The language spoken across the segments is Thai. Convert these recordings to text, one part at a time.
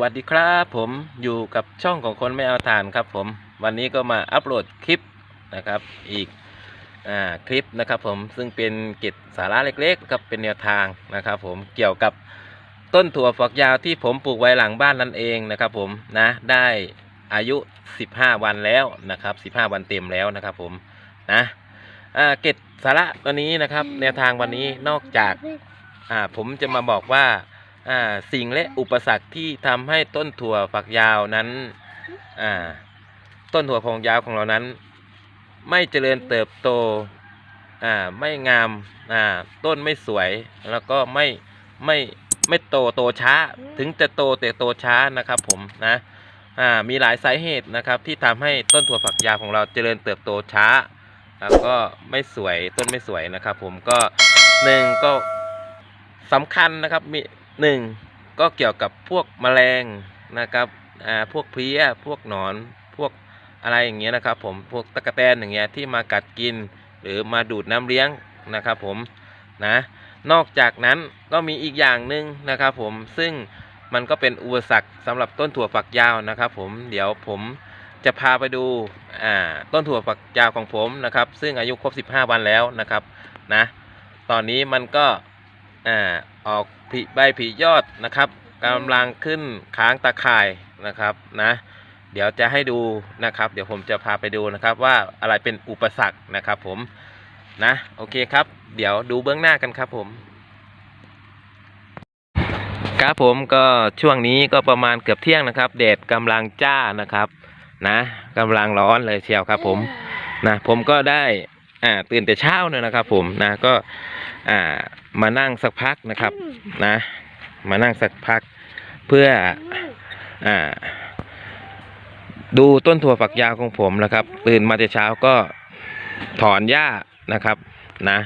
วัสดีครับผมอยู่กับช่องของคนไม่เอาทานครับผมวันนี้ก็มาอัปโหลดคลิปนะครับอีกอคลิปนะครับผมซึ่งเป็นกิจสาระเล็กๆครับเป็นแนวทางนะครับผมเกี่ยวกับต้นถั่วฝักยาวที่ผมปลูกไว้หลังบ้านนั่นเองนะครับผมนะได้อายุ 15 วันแล้วนะครับ15 วันเต็มแล้วนะครับผมนะอ่ากิจสาระวันนี้นะครับแนวทางวันนี้นอกจากผมจะมาบอกว่า สิ่งและอุปสรรคที่ทำให้ต้นถั่วฝักยาวนั้นต้นถั่วฝักยาวของเรานั้น ไม่เจริญเติบโตไม่งามต้นไม่สวยแล้วก็ไม่ไม่ไม่โตโตช้า ถึงจะโตแต่โตช้านะครับผมนะมีหลายสาเหตุนะครับที่ทำให้ต้นถั่วฝักยาวของเราเจริญเติบโตช้า แล้วก็ไม่สวยต้นไม่สวยนะครับ ผมก็หนึ่งก็สำคัญนะครับมี หนึ่งก็เกี่ยวกับพวกแมลงนะครับอ่าพวกเพี้ยพวกหนอนพวกอะไรอย่างเงี้ยนะครับผมพวกตะกแตนอย่างเงี้ยที่มากัดกิน หรือมาดูดน้ำเลี้ยงนะครับผมนะนอกจากนั้นก็มีอีกอย่างหนึ่งนะครับผมซึ่งมันก็เป็นอุปสรรคสำหรับต้นถั่วฝักยาวนะครับผมเดี๋ยวผมจะพาไปดูอ่าต้นถั่วฝักยาวของผมนะครับ ซึ่งอายุครบ 15 วันแล้วนะครับนะตอนนี้มันก็ อ่าออกผลิใบผลิยอดนะครับกำลังขึ้นค้างตาข่ายนะครับนะ เดี๋ยวจะให้ดูนะครับ เดี๋ยวผมจะพาไปดูนะครับว่าอะไรเป็นอุปสรรคนะครับ ผมนะโอเคครับ เดี๋ยวดูเบื้องหน้ากันครับผมครับผมก็ช่วงนี้ก็ประมาณเกือบเที่ยงนะครับแดดกำลังจ้านะครับ นะกำลังร้อนเลยเชียวครับ ผมนะผมก็ได้ อ่าตื่นแต่เช้าเลยนะครับผมนะก็อ่ามานั่งสักพักนะครับนะ มานั่งสักพักเพื่ออ่าดูต้นถั่วฝักยาวของผมนะครับ ตื่นมาแต่เช้าก็ถอนหญ้านะครับนะ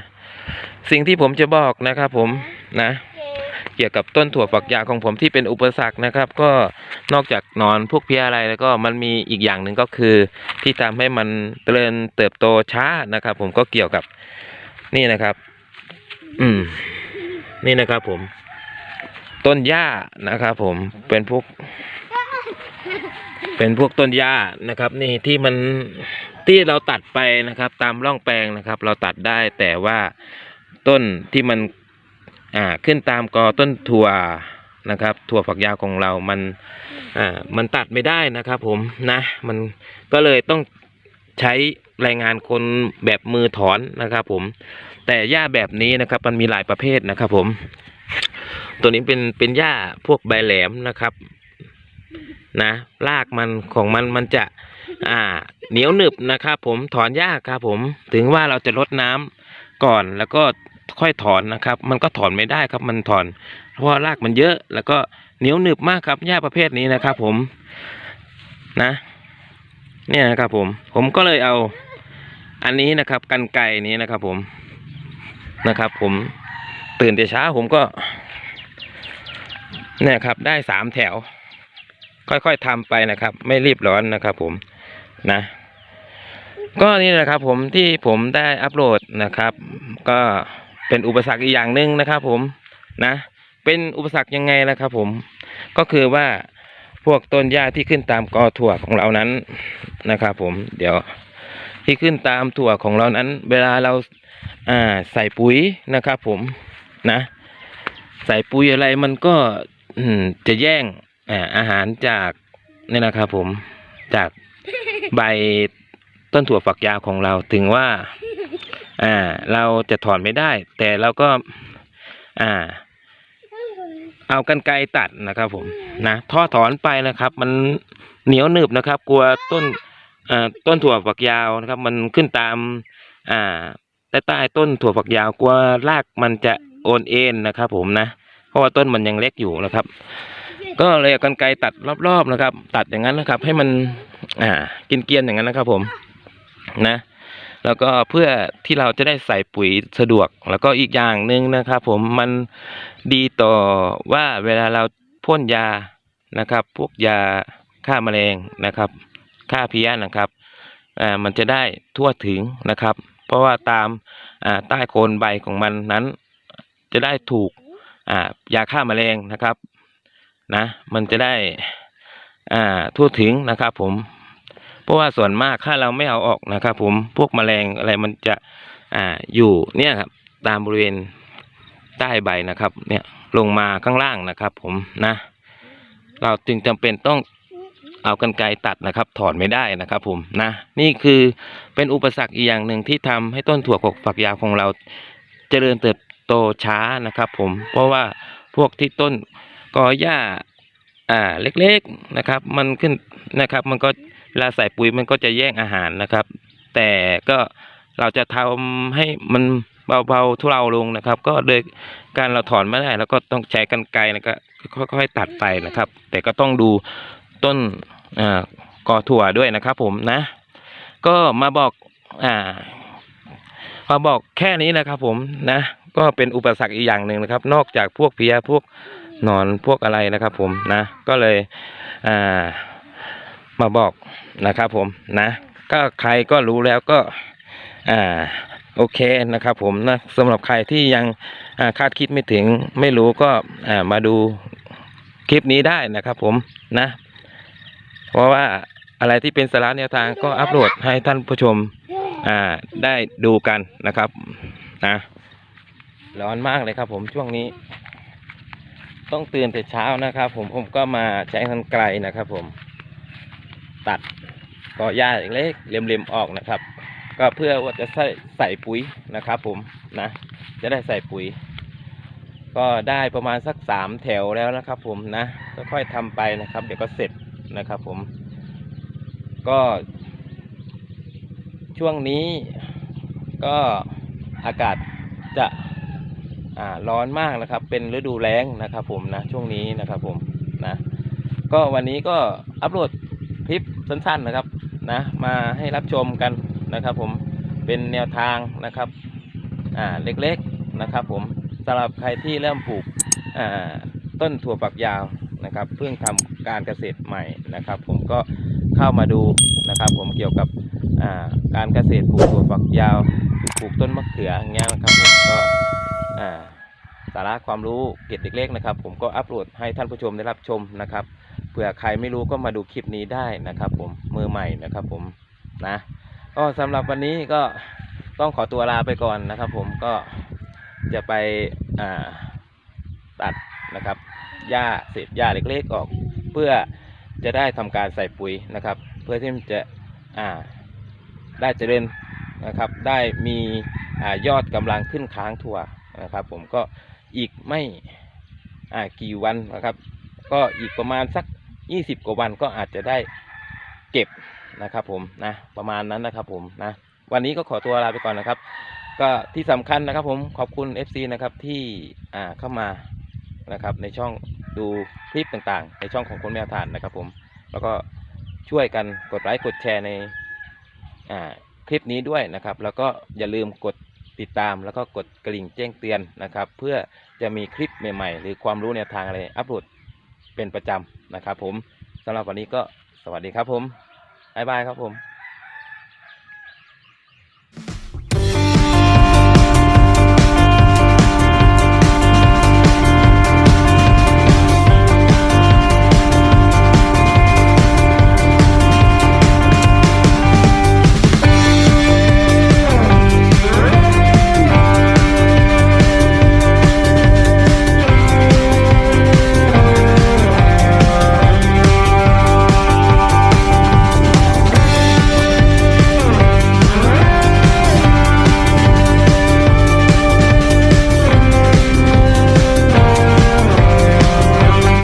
สิ่งที่ผมจะบอกนะครับผมนะเกี่ยวกับต้นถั่วฝักยาวของผมที่เป็นอุปสรรคนะครับ ก็นอกจากนอนพวกเพี้ยอะไรแล้วก็มันมีอีกอย่างหนึ่งก็คือ ที่ทำให้มันเจริญเติบโตช้านะครับ ผมก็เกี่ยวกับนี่นะครับ อืม นี่นะครับ ผม ต้นหญ้านะครับ ผมเป็นพวก เป็นพวกต้นหญ้านะครับ นี่ที่มันที่เราตัดไปนะครับ ตามร่องแปลงนะครับ เราตัดได้แต่ว่าต้นที่มัน อ่าขึ้นตามกอต้นถั่วนะครับ ถั่วฝักยาวของเรามันอ่ามันตัดไม่ได้นะครับผมนะมันก็เลยต้องใช้แรงงานคนแบบมือถอนนะครับ ผม แต่หญ้าแบบนี้นะครับ มันมีหลายประเภทนะครับ ผม ตัวนี้เป็นเป็นหญ้าพวกใบแหลมนะครับ นะรากมันของมันมันจะ อ่า เหนียวหนึบนะครับ ผมถอนยากครับ ผมถึงว่าเราจะลดน้ำก่อนแล้วก็ ค่อยถอนนะครับ มันก็ถอนไม่ได้ครับ มันถอน เพราะรากมันเยอะ แล้วก็เหนียวหนึบมากครับหญ้าประเภทนี้นะครับ ผมนะ เนี่ยนะครับผม ผมก็เลยเอาอันนี้นะครับกันไก่นี้นะครับผมนะครับ ผมตื่นแต่เช้าผมก็ เนี่ยครับ ได้สามแถว ค่อยๆทำไปนะครับ ไม่รีบร้อนนะครับ ผมนะ ก็นี่แหละครับ ผมที่ผมได้อัปโหลดนะครับ ก็ เป็นอุปสรรคอีกอย่างหนึ่งนะครับ ผมนะ เป็นอุปสรรคยังไงล่ะครับ ผม ก็คือว่าพวกต้นหญ้าที่ขึ้นตามกอถั่วของเรานั้นนะครับ ผม เดี๋ยวที่ขึ้นตามถั่วของเรานั้น เวลาเราอ่าใส่ปุ๋ยนะครับ ผมนะ ใส่ปุ๋ยอะไรมันก็จะแย่งอาหารจากนี่นะครับ ผมจากใบต้นถั่วฝักยาวของเราถึงว่า อ่า เราจะถอนไม่ได้ แต่เราก็ อ่า เอากันไกรตัดนะครับ ผมนะท่อถอนไปนะครับ มันเหนียวหนึบนะครับ กลัวต้นอ่าต้นถั่วฝักยาวนะครับ มันขึ้นตาม อ่าใต้ใต้ต้นถั่วฝักยาวกลัวรากมันจะโอนเอ็นนะครับ ผมนะเพราะว่าต้นมันยังเล็กอยู่นะครับ ก็เลยเอากันไกรตัดรอบๆนะครับ ตัดอย่างนั้นนะครับ ให้มัน อ่า กินเกียนอย่างนั้นนะครับ ผม นะ แล้วก็เพื่อที่เราจะได้ใส่ปุ๋ยสะดวก แล้วก็อีกอย่างหนึ่งนะครับผมมันดีต่อว่าเวลาเราพ่นยานะครับ พวกยาฆ่าแมลงนะครับฆ่าเพี้ยนะครับอ่ามันจะได้ทั่วถึงนะครับ เพราะว่าตามอ่าใต้โคนใบของมันนั้น จะได้ถูกอ่ายาฆ่าแมลงนะครับนะมันจะได้อ่าทั่วถึงนะครับผม ราะว่าส่วนมากถ้าเราไม่เอาออกนะครับ ผมพวกแมลงอะไรมันจะอ่าอยู่เนี่ยครับตามบริเวณใต้ใบนะครับ เนี่ยลงมาข้างล่างนะครับ ผมนะ เราจึงจำเป็นต้องเอากันไกรตัดนะครับ ถอนไม่ได้นะครับ ผมนะ นี่คือเป็นอุปสรรคอีกอย่างหนึ่งที่ทำให้ต้นถั่วกกฝักยาวของเราเจริญเติบโตช้านะครับ ผมเพราะว่าพวกที่ต้นกอหญ้าอ่าเล็กๆนะครับ มันขึ้นนะครับ มันก็ เวลาใส่ปุ๋ยมันก็จะแย่งอาหารนะครับ แต่ก็เราจะทำให้มันเบาๆทุเราลงนะครับ ก็โดยการเราถอนไม่ได้ แล้วก็ต้องใช้กันไกรแล้วก็ค่อยๆตัดไปนะครับ แต่ก็ต้องดูต้นอ่ากอถั่วด้วยนะครับ ผมนะ ก็มาบอกอ่ามาบอกแค่นี้นะครับ ผมนะ ก็เป็นอุปสรรคอีกอย่างหนึ่งนะครับ นอกจากพวกเพียพวกหนอนพวกอะไรนะครับ ผมนะ ก็เลยอ่า มาบอกนะครับผมนะ ก็ใครก็รู้แล้วก็อ่าโอเคนะครับผมนะสำหรับใครที่ยังาคาดคิดไม่ถึงไม่รู้ก็มาดูคลิปนี้ได้นะครับผมนะ เพราะว่าอะไรที่เป็นสาระแนวทางก็อัปโหลดให้ท่านผู้ชมอ่าได้ดูกันนะครับนะร้อนมากเลยครับผมช่วงนี้ ต้องตื่นแต่เช้านะครับผมผมก็มาใช้กันไกลนะครับผม ตัดกอหญ้าเล็กเล็มๆออกนะครับ ก็เพื่อว่าจะใส่ใส่ปุ๋ยนะครับ ผมนะ จะได้ใส่ปุ๋ย ก็ได้ประมาณสักสามแถวแล้วนะครับ ผมนะก็ค่อยๆทำไปนะครับ เดี๋ยวก็เสร็จนะครับ ผม ก็ ช่วงนี้ก็อากาศจะอ่าร้อนมากนะครับ เป็นฤดูแล้งนะครับ ผมนะช่วงนี้นะครับ ผมนะ ก็วันนี้ก็อัปโหลด คลิปสั้นๆนะครับนะมาให้รับชมกันนะครับ ผมเป็นแนวทางนะครับอ่าเล็กๆนะครับ ผมสำหรับใครที่เริ่มปลูกอ่าต้นถั่วฝักยาวนะครับ เพิ่งทำการเกษตรใหม่นะครับ ผมก็เข้ามาดูนะครับ ผมเกี่ยวกับอ่าการเกษตรปลูกถั่วฝักยาวปลูกต้นมะเขืออย่างเงี้ยนะครับผมก็อ่าสาระความรู้เกร็ดเล็กๆนะครับ ผมก็อัปโหลดให้ท่านผู้ชมได้รับชมนะครับ เผื่อใครไม่รู้ก็มาดูคลิปนี้ได้นะครับผมมือใหม่นะครับผมนะก็สำหรับวันนี้ก็ต้องขอตัวลาไปก่อนนะครับผมก็จะไปตัดนะครับหญ้าเศษหญ้าเล็กๆออก เพื่อจะได้ทำการใส่ปุ๋ยนะครับ เพื่อที่จะได้เจริญนะครับได้มีอยอดกำลังขึ้นค้างถั่วนะครับ ผมก็อีกไม่กี่วันนะครับ ก็อีกประมาณสัก 20กว่าวันก็อาจจะได้เก็บนะครับ ผมนะประมาณนั้นนะครับ ผมนะวันนี้ก็ขอตัวลาไปก่อนนะครับ ก็ที่สำคัญนะครับ ผมขอบคุณ FC นะครับที่อ่าเข้ามานะครับ ในช่องดูคลิปต่างๆ ในช่องของคนแมวทานนะครับ ผมแล้วก็ช่วยกันกดไลค์กดแชร์ในอ่าคลิปนี้ด้วยนะครับ แล้วก็อย่าลืมกดติดตามแล้วก็กดกระดิ่งแจ้งเตือนนะครับ เพื่อจะมีคลิปใหม่ ๆ หรือความรู้แนวทางอะไรอัปโหลด เป็นประจำนะครับผมสำหรับวันนี้ก็สวัสดีครับผมบ๊ายบายครับผม